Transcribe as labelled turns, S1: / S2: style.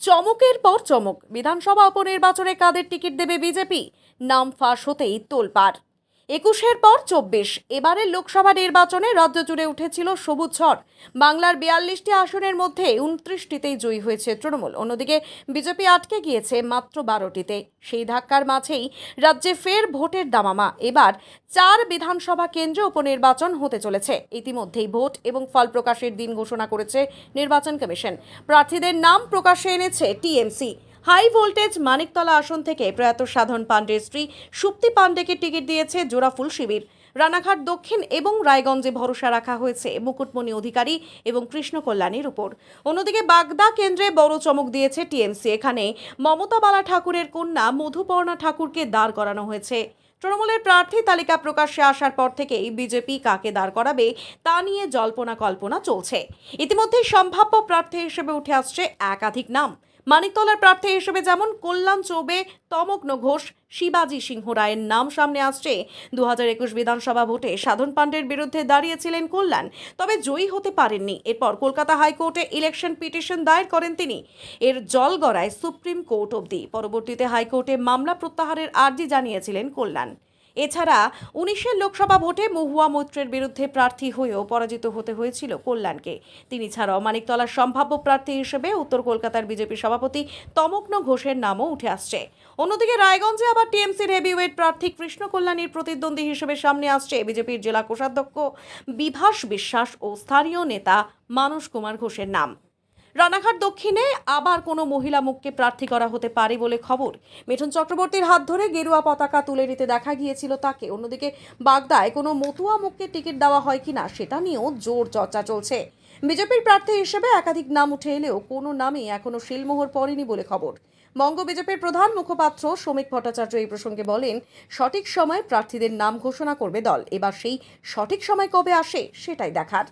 S1: চমকের পর চমক। বিধানসভা উপনির্বাচনে কাদের টিকিট দেবে বিজেপি? নাম ফাঁস হতেই তোলপাড়। একুশের পর চব্বিশ। এবারের লোকসভা নির্বাচনে রাজ্য জুড়ে উঠেছিল সবুজ ঝড়। বাংলার বিয়াল্লিশটি আসনের মধ্যে উনত্রিশটিতেই জয়ী হয়েছে তৃণমূল। অন্যদিকে বিজেপি আটকে গিয়েছে মাত্র বারোটিতে। সেই ধাক্কার মাঝেই রাজ্যে ফের ভোটের দামামা। এবার চার বিধানসভা কেন্দ্রে উপনির্বাচন হতে চলেছে। ইতিমধ্যেই ভোট এবং ফল প্রকাশের দিন ঘোষণা করেছে নির্বাচন কমিশন। প্রার্থীদের নাম প্রকাশে এনেছে টিএমসি। হাই ভোল্টেজ মানিকতলা আসন থেকে প্রয়াত সাধন পাণ্ডের স্ত্রী সুপ্তি পাণ্ডেকে টিকিট দিয়েছে জোড়াফুল শিবির। রানাঘাট দক্ষিণ এবং রায়গঞ্জে ভরসা রাখা হয়েছে মুকুটমণি অধিকারী এবং কৃষ্ণ কল্যাণীর উপর। অন্যদিকে বাগদা কেন্দ্রে বড় চমক দিয়েছে টিএমসি। এখানে মমতা বালা ঠাকুরের কন্যা মধুপর্ণা ঠাকুরকে দাঁড় করানো হয়েছে। তৃণমূলের প্রার্থী তালিকা প্রকাশ্যে আসার পর থেকেই বিজেপি কাকে দাঁড় করাবে তা নিয়ে জল্পনা কল্পনা চলছে। ইতিমধ্যে সম্ভাব্য প্রার্থী হিসেবে উঠে আসছে একাধিক নাম। মানিকতলার প্রার্থী হিসেবে যেমন কল্যাণ চৌবে তমগ্ন ঘোষ, শিবাজি সিংহ রায়ের নাম সামনে আসছে। দু হাজার একুশ বিধানসভা ভোটে সাধন পাণ্ডের বিরুদ্ধে দাঁড়িয়েছিলেন কল্যাণ, তবে জয়ী হতে পারেননি। এরপর কলকাতা হাইকোর্টে ইলেকশন পিটিশন দায়ের করেন তিনি। এর জল গড়ায় সুপ্রিম কোর্ট অবধি। পরবর্তীতে হাইকোর্টে মামলা প্রত্যাহারের আর্জি জানিয়েছিলেন কল্যাণ। এছাড়া উনিশের লোকসভা ভোটে মহুয়া মৈত্রের বিরুদ্ধে প্রার্থী হয়েও পরাজিত হতে হয়েছিল কল্যাণকে। তিনি ছাড়াও মানিকতলার সম্ভাব্য প্রার্থী হিসেবে উত্তর কলকাতার বিজেপি সভাপতি তমগ্ন ঘোষের নামও উঠে আসছে। অন্যদিকে রায়গঞ্জে আবার টিএমসির হেভিওয়েট প্রার্থী কৃষ্ণ কল্যাণীর প্রতিদ্বন্দ্বী হিসেবে সামনে আসছে বিজেপির জেলা কোষাধ্যক্ষ বিভাস বিশ্বাস ও স্থানীয় নেতা মানস কুমার ঘোষের নাম। রানাঘাট দক্ষিণে আবার কোনো মহিলা মুখকে প্রার্থী করা হতে পারে বলে খবর। মিঠুন চক্রবর্তীর হাত ধরে গেরুয়া পতাকা তুলে নিতে দেখা গিয়েছিল তাকে। অন্যদিকে বাগদায় কোনো মতুয়া মুখকে টিকিট দেওয়া হয় কিনা সেটা নিয়েও জোর চর্চা চলছে। বিজেপির প্রার্থী হিসেবে একাধিক নাম উঠে এলেও কোনো নামই এখনও শিলমোহর পড়েনি বলে খবর। বঙ্গ বিজেপির প্রধান মুখপাত্র শ্রমিক ভট্টাচার্য এই প্রসঙ্গে বলেন, সঠিক সময় প্রার্থীদের নাম ঘোষণা করবে দল। এবার সেই সঠিক সময় কবে আসে সেটাই দেখার।